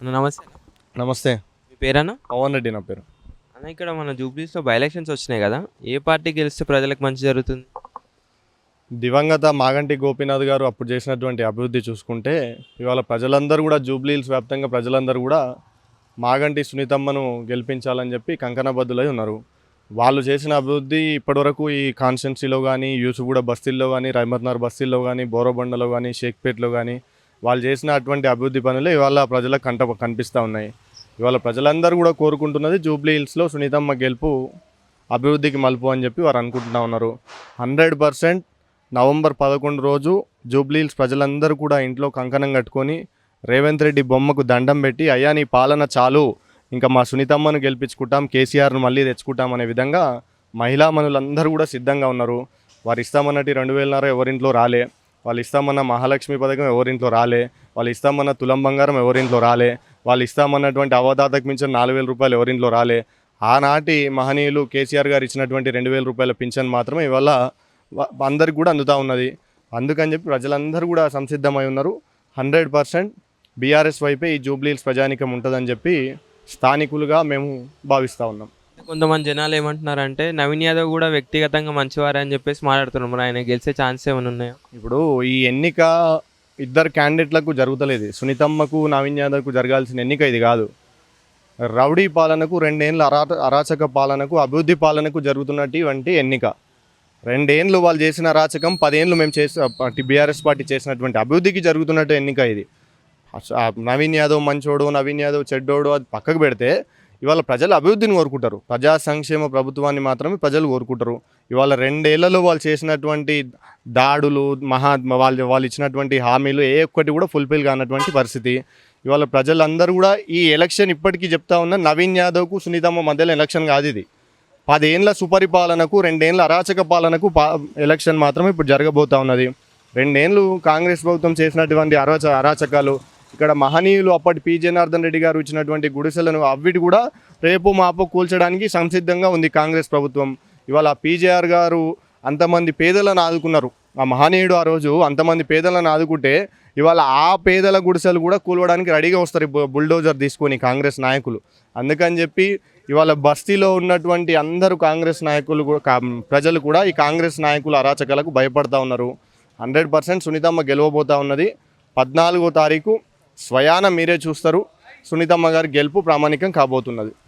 నమస్తే నమస్తే. మీ పేరన్నా? పవన్ రెడ్డి నా పేరు. అన్న ఇక్కడ మన జూబ్లీస్లో బై ఎలక్షన్స్ వచ్చినాయి కదా. ఏ పార్టీ గెలిస్తే ప్రజలకు మంచి జరుగుతుంది? దివంగత మాగంటి గోపీనాథ్ గారు అప్పుడు చేసినటువంటి అభివృద్ధి చూసుకుంటే ఇవాళ ప్రజలందరూ కూడా జూబ్లీహిల్స్ వ్యాప్తంగా ప్రజలందరూ కూడా మాగంటి సునీతమ్మను గెలిపించాలని చెప్పి కంకణబద్దులై ఉన్నారు. వాళ్ళు చేసిన అభివృద్ధి ఇప్పటివరకు ఈ కాన్స్టిట్యున్సీలో కానీ యూసుగూడ బస్తీల్లో కానీ రైమత్నగర్ బస్తీల్లో కానీ బోరబండలో కానీ షేక్పేట్లో కానీ వాళ్ళు చేసిన అటువంటి అభివృద్ధి పనులు ఇవాళ ప్రజలకు కంట కనిపిస్తూ ఉన్నాయి. ఇవాళ ప్రజలందరూ కూడా కోరుకుంటున్నది జూబ్లీ హిల్స్లో సునీతమ్మ గెలుపు అభివృద్ధికి మలుపు అని చెప్పి వారు అనుకుంటున్నా ఉన్నారు. హండ్రెడ్ పర్సెంట్ నవంబర్ పదకొండు రోజు జూబ్లీ హిల్స్ ప్రజలందరూ కూడా ఇంట్లో కంకణం కట్టుకొని రేవంత్ రెడ్డి బొమ్మకు దండం పెట్టి అయ్యా నీ పాలన చాలు. ఇంకా మా సునీతమ్మను గెలిపించుకుంటాం కేసీఆర్ను మళ్ళీ తెచ్చుకుంటాం అనే విధంగా మహిళా మనులందరూ కూడా సిద్ధంగా ఉన్నారు. వారు ఇస్తామన్నట్టు రెండు వేలన్నర ఎవరింట్లో రాలే. వాళ్ళు ఇస్తామన్న మహాలక్ష్మి పథకం ఎవరింట్లో రాలే వాళ్ళు ఇస్తామన్న తులం బంగారం ఎవరింట్లో రాలే వాళ్ళు ఇస్తామన్నటువంటి అవదాతకు మించిన నాలుగు వేల రూపాయలు ఎవరింట్లో రాలే. ఆనాటి మహనీయులు కేసీఆర్ గారు ఇచ్చినటువంటి రెండు వేల రూపాయల పింఛన్ మాత్రమే ఇవాళ అందరికి కూడా అందుతూ ఉన్నది. అందుకని చెప్పి ప్రజలందరూ కూడా సంసిద్ధమై ఉన్నారు. హండ్రెడ్ పర్సెంట్ బీఆర్ఎస్ వైపే ఈ జూబ్లీల్స్ ప్రజానికం ఉంటుందని చెప్పి స్థానికులుగా మేము భావిస్తూ ఉన్నాం. కొంతమంది జనాలు ఏమంటున్నారంటే నవీన్ యాదవ్ కూడా వ్యక్తిగతంగా మంచివారే అని చెప్పేసి మాట్లాడుతున్నారు. మరి ఆయన గెలిచే ఛాన్స్ ఏమైనా ఉన్నాయా? ఇప్పుడు ఈ ఎన్నిక ఇద్దరు క్యాండిడేట్లకు జరుగుతలేదు. సునీతమ్మకు నవీన్ యాదవ్కు జరగాల్సిన ఎన్నిక ఇది కాదు. రౌడీ పాలనకు రెండేళ్ళ అరా అరాచక పాలనకు అభివృద్ధి పాలనకు జరుగుతున్నటువంటి ఎన్నిక. రెండేళ్ళు వాళ్ళు చేసిన అరాచకం పదేళ్ళు మేము చేసే బీఆర్ఎస్ పార్టీ చేసినటువంటి అభివృద్ధికి జరుగుతున్నట్టు ఎన్నిక ఇది. నవీన్ యాదవ్ మంచోడు నవీన్ యాదవ్ చెడ్డోడు అది పక్కకు పెడితే ఇవాళ ప్రజలు అభివృద్ధిని కోరుకుంటారు. ప్రజా సంక్షేమ ప్రభుత్వాన్ని మాత్రమే ప్రజలు కోరుకుంటారు. ఇవాళ రెండేళ్ళలో వాళ్ళు చేసినటువంటి దాడులు మహా వాళ్ళు వాళ్ళు ఇచ్చినటువంటి హామీలు ఏ ఒక్కటి కూడా ఫుల్ఫిల్ కానటువంటి పరిస్థితి. ఇవాళ ప్రజలందరూ కూడా ఈ ఎలక్షన్ ఇప్పటికీ చెప్తా ఉన్న నవీన్ యాదవ్కు సునీతమ్మ మధ్యలో ఎలక్షన్ కాదు ఇది. పదేండ్ల సుపరిపాలనకు రెండేండ్ల అరాచక పాలనకు పా ఎలక్షన్ మాత్రమే ఇప్పుడు జరగబోతా ఉన్నది. రెండేళ్ళు కాంగ్రెస్ ప్రభుత్వం చేసినటువంటి అరాచ అరాచకాలు ఇక్కడ మహనీయులు అప్పటి పి. జనార్దన్ రెడ్డి గారు ఇచ్చినటువంటి గుడిసెలను అవిటి కూడా రేపు మాపు కూల్చడానికి సంసిద్ధంగా ఉంది కాంగ్రెస్ ప్రభుత్వం. ఇవాళ పీజేఆర్ గారు అంతమంది పేదలను ఆదుకున్నారు. ఆ మహనీయుడు ఆ రోజు అంతమంది పేదలను ఆదుకుంటే ఇవాళ ఆ పేదల గుడిసెలు కూడా కూలవడానికి రెడీగా వస్తారు బుల్డోజర్ తీసుకొని కాంగ్రెస్ నాయకులు. అందుకని చెప్పి ఇవాళ బస్తీలో ఉన్నటువంటి అందరూ కాంగ్రెస్ నాయకులు కూడా ప్రజలు కూడా ఈ కాంగ్రెస్ నాయకుల అరాచకాలకు భయపడతా ఉన్నారు. హండ్రెడ్ పర్సెంట్ సునీతమ్మ గెలవబోతా ఉన్నది. పద్నాలుగో తారీఖు స్వయాన మీరే చూస్తారు. సునీతమ్మ గారి గెలుపు ప్రామాణికం కాబోతున్నది.